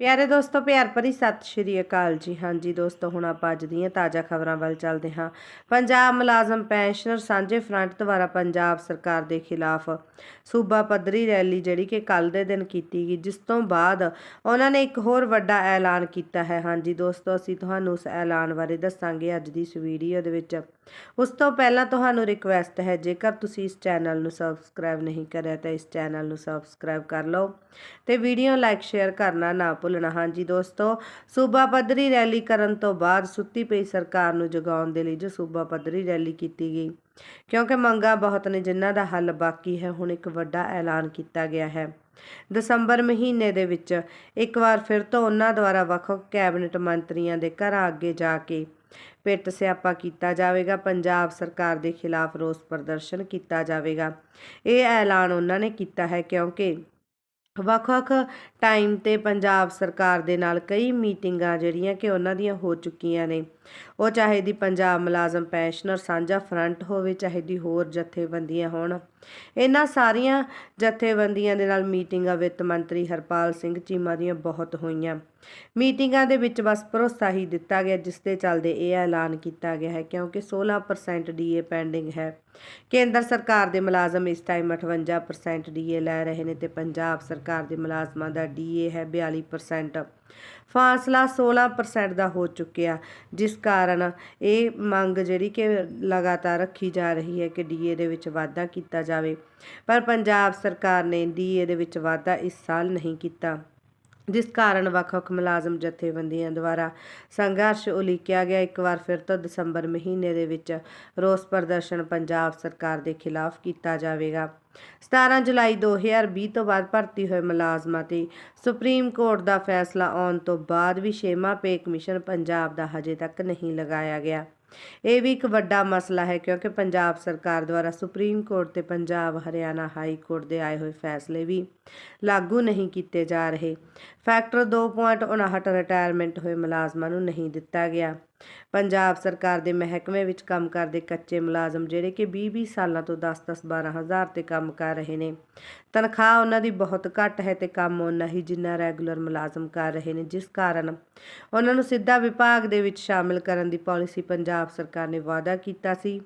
ਪਿਆਰੇ ਦੋਸਤੋ, ਪਿਆਰ ਭਰੀ ਸਤਿ ਸ਼੍ਰੀ ਅਕਾਲ ਜੀ। ਹਾਂਜੀ ਦੋਸਤੋ, ਹੁਣ ਆਪਾਂ ਅੱਜ ਦੀਆਂ ਤਾਜ਼ਾ ਖਬਰਾਂ ਵੱਲ ਚੱਲਦੇ ਹਾਂ। ਪੰਜਾਬ ਮੁਲਾਜ਼ਮ ਪੈਨਸ਼ਨਰ ਸਾਂਝੇ ਫਰੰਟ ਦੁਆਰਾ ਪੰਜਾਬ ਸਰਕਾਰ ਦੇ ਖਿਲਾਫ ਸੂਬਾ ਪੱਧਰੀ ਰੈਲੀ ਜਿਹੜੀ ਕਿ ਕੱਲ ਦੇ ਦਿਨ ਕੀਤੀ ਗਈ, ਜਿਸ ਤੋਂ ਬਾਅਦ ਉਹਨਾਂ ਨੇ ਇੱਕ ਹੋਰ ਵੱਡਾ ਐਲਾਨ ਕੀਤਾ ਹੈ। ਹਾਂਜੀ ਦੋਸਤੋ, ਅਸੀਂ ਤੁਹਾਨੂੰ ਉਸ ਐਲਾਨ ਬਾਰੇ ਦੱਸਾਂਗੇ ਅੱਜ ਦੀ ਇਸ ਵੀਡੀਓ ਦੇ ਵਿੱਚ। ਉਸ ਤੋਂ ਪਹਿਲਾਂ ਤੁਹਾਨੂੰ ਰਿਕੁਐਸਟ ਹੈ, ਜੇਕਰ ਤੁਸੀਂ ਇਸ ਚੈਨਲ ਨੂੰ ਸਬਸਕ੍ਰਾਈਬ ਨਹੀਂ ਕਰਿਆ, ਤਾਂ ਇਸ ਚੈਨਲ ਨੂੰ ਸਬਸਕ੍ਰਾਈਬ ਕਰ ਲਓ ਤੇ ਵੀਡੀਓ ਲਾਈਕ, ਸ਼ੇਅਰ ਕਰਨਾ ਨਾ ਭੁੱਲਣਾ। ਹਾਂਜੀ ਦੋਸਤੋ, ਸੂਬਾ ਪੱਧਰੀ ਰੈਲੀ ਕਰਨ ਤੋਂ ਬਾਅਦ ਸੁੱਤੀ ਪਈ ਸਰਕਾਰ ਨੂੰ ਜਗਾਉਣ ਦੇ ਲਈ ਜੋ ਸੂਬਾ ਪੱਧਰੀ ਰੈਲੀ ਕੀਤੀ ਗਈ, ਕਿਉਂਕਿ ਮੰਗਾਂ ਬਹੁਤ ਨੇ, ਜਿਨ੍ਹਾਂ ਦਾ ਹੱਲ ਬਾਕੀ ਹੈ, ਹੁਣ ਇੱਕ ਵੱਡਾ ਐਲਾਨ ਕੀਤਾ ਗਿਆ ਹੈ। ਦਸੰਬਰ ਮਹੀਨੇ ਦੇ ਵਿੱਚ ਇੱਕ ਵਾਰ ਫਿਰ ਤੋਂ ਉਹਨਾਂ ਦੁਆਰਾ ਵੱਖ ਕੈਬਨਿਟ ਮੰਤਰੀਆਂ ਦੇ ਘਰਾਂ ਅੱਗੇ ਜਾ ਕੇ ਪਿੱਟ ਸਿਆਪਾ ਕੀਤਾ ਜਾਵੇਗਾ। ਪੰਜਾਬ ਸਰਕਾਰ ਦੇ ਖਿਲਾਫ ਰੋਸ ਪ੍ਰਦਰਸ਼ਨ ਕੀਤਾ ਜਾਵੇਗਾ। ਇਹ ਐਲਾਨ ਉਹਨਾਂ ਨੇ ਕੀਤਾ ਹੈ ਕਿਉਂਕਿ ਵੱਖ-ਵੱਖ ਟਾਈਮ ਤੇ ਪੰਜਾਬ ਸਰਕਾਰ ਦੇ ਨਾਲ ਕਈ ਮੀਟਿੰਗਾਂ ਜਿਹੜੀਆਂ ਕਿ ਉਹਨਾਂ ਦੀਆਂ ਹੋ ਚੁੱਕੀਆਂ ਨੇ। ਉਹ ਚਾਹੇ ਦੀ ਪੰਜਾਬ ਮੁਲਾਜ਼ਮ ਪੈਨਸ਼ਨਰ ਸਾਂਝਾ ਫਰੰਟ ਹੋਵੇ, ਚਾਹੇ ਦੀ ਹੋਰ ਜਥੇਬੰਦੀਆਂ ਹੋਣ। ਇਹਨਾਂ ਸਾਰੀਆਂ ਜਥੇਬੰਦੀਆਂ ਦੇ ਨਾਲ ਮੀਟਿੰਗਾਂ ਵਿੱਤ ਮੰਤਰੀ ਹਰਪਾਲ ਸਿੰਘ ਚੀਮਾ ਦੀਆਂ ਬਹੁਤ ਹੋਈਆਂ। ਮੀਟਿੰਗਾਂ ਦੇ ਵਿੱਚ ਬਸ ਭਰੋਸਾ ਹੀ ਦਿੱਤਾ ਗਿਆ, ਜਿਸ ਦੇ ਚੱਲਦੇ ਇਹ ਐਲਾਨ ਕੀਤਾ ਗਿਆ ਹੈ, ਕਿਉਂਕਿ 16% ਡੀਏ ਪੈਂਡਿੰਗ ਹੈ। ਕੇਂਦਰ ਸਰਕਾਰ ਦੇ ਮੁਲਾਜ਼ਮ ਇਸ ਟਾਈਮ 58% ਡੀਏ ਲੈ ਰਹੇ ਨੇ ਤੇ ਪੰਜਾਬ ਸਰਕਾਰ ਦੇ ਮੁਲਾਜ਼ਮਾਂ ਦਾ ਡੀਏ ਹੈ 42% ਫਾਸਲਾ 16% ਦਾ ਹੋ ਚੁੱਕਿਆ, ਜਿਸ ਕਾਰਨ ਇਹ ਮੰਗ ਜਿਹੜੀ ਕਿ ਲਗਾਤਾਰ ਰੱਖੀ ਜਾ ਰਹੀ ਹੈ ਕਿ ਡੀਏ ਦੇ ਵਿੱਚ ਵਾਧਾ ਕੀਤਾ ਜਾ ਜਾਵੇ। ਪਰ ਪੰਜਾਬ ਸਰਕਾਰ ਨੇ ਡੀਏ ਦੇ ਵਿੱਚ ਵਾਧਾ ਇਸ ਸਾਲ ਨਹੀਂ ਕੀਤਾ, ਜਿਸ ਕਾਰਨ ਵੱਖ-ਵੱਖ ਮੁਲਾਜ਼ਮ ਜਥੇਬੰਦੀਆਂ ਦੁਆਰਾ ਸੰਘਰਸ਼ ਉਲੀਕਿਆ ਗਿਆ। ਇੱਕ ਵਾਰ ਫਿਰ ਤੋਂ ਦਸੰਬਰ ਮਹੀਨੇ ਦੇ ਵਿੱਚ ਰੋਸ ਪ੍ਰਦਰਸ਼ਨ ਪੰਜਾਬ ਸਰਕਾਰ ਦੇ ਖਿਲਾਫ ਕੀਤਾ ਜਾਵੇਗਾ। 17 ਜੁਲਾਈ 2020 ਤੋਂ ਬਾਅਦ ਭਰਤੀ ਹੋਏ ਮੁਲਾਜ਼ਮਾਂ ਤੇ ਸੁਪਰੀਮ ਕੋਰਟ ਦਾ ਫੈਸਲਾ ਆਉਣ ਤੋਂ ਬਾਅਦ ਵੀ ਛੇਵਾਂ ਪੇ ਕਮਿਸ਼ਨ ਪੰਜਾਬ ਦਾ ਹਜੇ ਤੱਕ ਨਹੀਂ ਲਗਾਇਆ ਗਿਆ। ਇਹ ਵੀ ਇੱਕ ਵੱਡਾ ਮਸਲਾ ਹੈ ਕਿਉਂਕਿ ਪੰਜਾਬ ਸਰਕਾਰ ਦੁਆਰਾ ਸੁਪਰੀਮ ਕੋਰਟ ਤੇ ਪੰਜਾਬ ਹਰਿਆਣਾ ਹਾਈ ਕੋਰਟ ਦੇ ਆਏ ਹੋਏ ਫੈਸਲੇ ਵੀ ਲਾਗੂ ਨਹੀਂ ਕੀਤੇ ਜਾ ਰਹੇ। ਫੈਕਟਰ 2.59 ਰਿਟਾਇਰਮੈਂਟ ਹੋਏ ਮੁਲਾਜ਼ਮਾਂ ਨੂੰ ਨਹੀਂ ਦਿੱਤਾ ਗਿਆ। ਪੰਜਾਬ ਸਰਕਾਰ ਦੇ ਮਹਿਕਮੇ ਵਿੱਚ ਕੰਮ ਕਰਦੇ ਕੱਚੇ ਮੁਲਾਜ਼ਮ ਜਿਹੜੇ ਕਿ 20-20 ਸਾਲਾਂ ਤੋਂ 10-10 12000 ਤੇ ਕੰਮ ਕਰ ਰਹੇ ਨੇ। ਤਨਖਾਹ ਉਹਨਾਂ ਦੀ ਬਹੁਤ ਘੱਟ ਹੈ ਤੇ ਕੰਮ ਉਹਨਾਂ ਹੀ ਜਿੰਨਾ ਰੈਗੂਲਰ ਮੁਲਾਜ਼ਮ ਕਰ ਰਹੇ ਨੇ, ਜਿਸ ਕਾਰਨ ਉਹਨਾਂ ਨੂੰ ਸਿੱਧਾ ਵਿਭਾਗ ਦੇ ਵਿੱਚ ਸ਼ਾਮਿਲ ਕਰਨ ਦੀ ਪਾਲਿਸੀ ਪੰਜਾਬ ਸਰਕਾਰ ਨੇ ਵਾਅਦਾ ਕੀਤਾ ਸੀ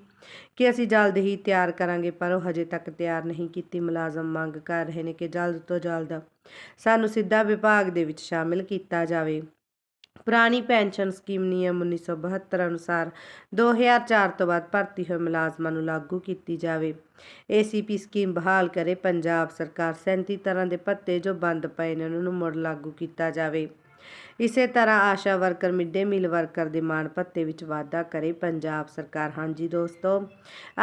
ਕਿ ਅਸੀਂ ਜਲਦ ਹੀ ਤਿਆਰ ਕਰਾਂਗੇ, ਪਰ ਉਹ ਹਜੇ ਤੱਕ ਤਿਆਰ ਨਹੀਂ ਕੀਤੀ। ਮੁਲਾਜ਼ਮ ਮੰਗ ਕਰ ਰਹੇ ਨੇ ਕਿ ਜਲਦ ਤੋਂ ਜਲਦ ਸਾਨੂੰ ਸਿੱਧਾ ਵਿਭਾਗ ਦੇ ਵਿੱਚ ਸ਼ਾਮਿਲ ਕੀਤਾ ਜਾਵੇ। ਪੁਰਾਣੀ ਪੈਨਸ਼ਨ ਸਕੀਮ ਨਿਯਮ 1972 ਅਨੁਸਾਰ 2004 ਤੋਂ ਬਾਅਦ ਭਰਤੀ ਹੋਏ ਮੁਲਾਜ਼ਮਾਂ ਨੂੰ ਲਾਗੂ ਕੀਤੀ ਜਾਵੇ। ਏਸੀਪੀ ਸਕੀਮ ਬਹਾਲ ਕਰੇ ਪੰਜਾਬ ਸਰਕਾਰ 37 ਤਰ੍ਹਾਂ ਦੇ ਭੱਤੇ ਜੋ ਬੰਦ ਪਏ ਨੇ, ਉਹਨਾਂ ਨੂੰ ਮੁੜ ਲਾਗੂ ਕੀਤਾ ਜਾਵੇ। ਇਸੇ ਤਰ੍ਹਾਂ ASHA worker, midday meal worker ਦੇ ਮਾਣ ਭੱਤੇ ਵਿੱਚ ਵਾਧਾ ਕਰੇ ਪੰਜਾਬ ਸਰਕਾਰ। ਹਾਂਜੀ ਦੋਸਤੋ,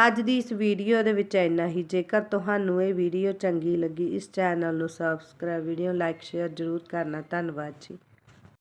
ਅੱਜ ਦੀ ਇਸ ਵੀਡੀਓ ਦੇ ਵਿੱਚ ਇੰਨਾ ਹੀ। ਜੇਕਰ ਤੁਹਾਨੂੰ ਇਹ ਵੀਡੀਓ ਚੰਗੀ ਲੱਗੀ, ਇਸ ਚੈਨਲ ਨੂੰ ਸਬਸਕ੍ਰਾਈਬ ਵੀਡੀਓ ਲਾਈਕ ਸ਼ੇਅਰ ਜ਼ਰੂਰ ਕਰਨਾ। ਧੰਨਵਾਦ ਜੀ।